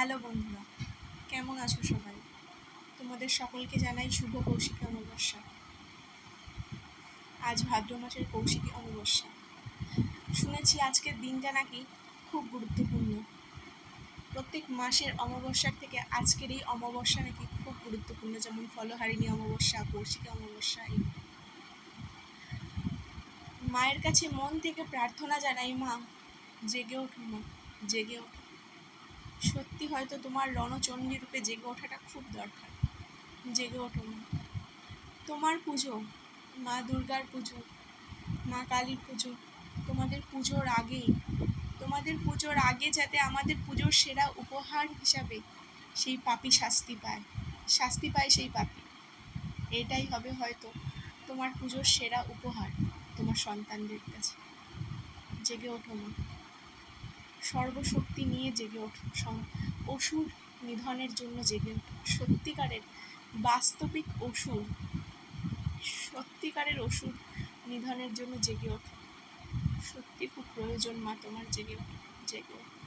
Hello বন্ধুরা, কেমন আছো সবাই? তোমাদের সকলকে জানাই শুভ কৌশিকী অমাবস্যা। আজ ভাদ্র মাসের কৌশিকী অমাবস্যা। শুনেছি আজকের দিনটা নাকি খুব গুরুত্বপূর্ণ। প্রত্যেক মাসের অমাবস্যার থেকে আজকের এই অমাবস্যা নাকি খুব গুরুত্বপূর্ণ, যেমন ফলহারিণী অমাবস্যা, কৌশিকী অমাবস্যা, এই। মায়ের কাছে মন থেকে প্রার্থনা জানাই মা, জেগে ওঠো মা, জেগে ওঠো সত্যি হয়তো তোমার রণচণ্ডী রূপে জেগে ওঠাটা খুব দরকার। জেগে ওঠো মা। তোমার পুজো, মা দুর্গার পুজো, মা কালীর পুজো, তোমাদের পুজোর আগেই, তোমাদের পুজোর আগে যাতে আমাদের পুজোর সেরা উপহার হিসাবে সেই পাপি শাস্তি পায় শাস্তি পায় সেই পাপি। এটাই হবে হয়তো তোমার পুজোর সেরা উপহার তোমার সন্তানদের কাছে। জেগে ওঠো মা। সর্বশক্তি নিয়ে জেগে ওঠ, সং- অসুর নিধনের জন্য জেগে ওঠো। সত্যিকারের বাস্তবিক অসুর, সত্যিকারের অসুর নিধনের জন্য জেগে ওঠো। সত্যি খুব প্রয়োজন মা তোমার জেগে ওঠো জেগে ওঠো।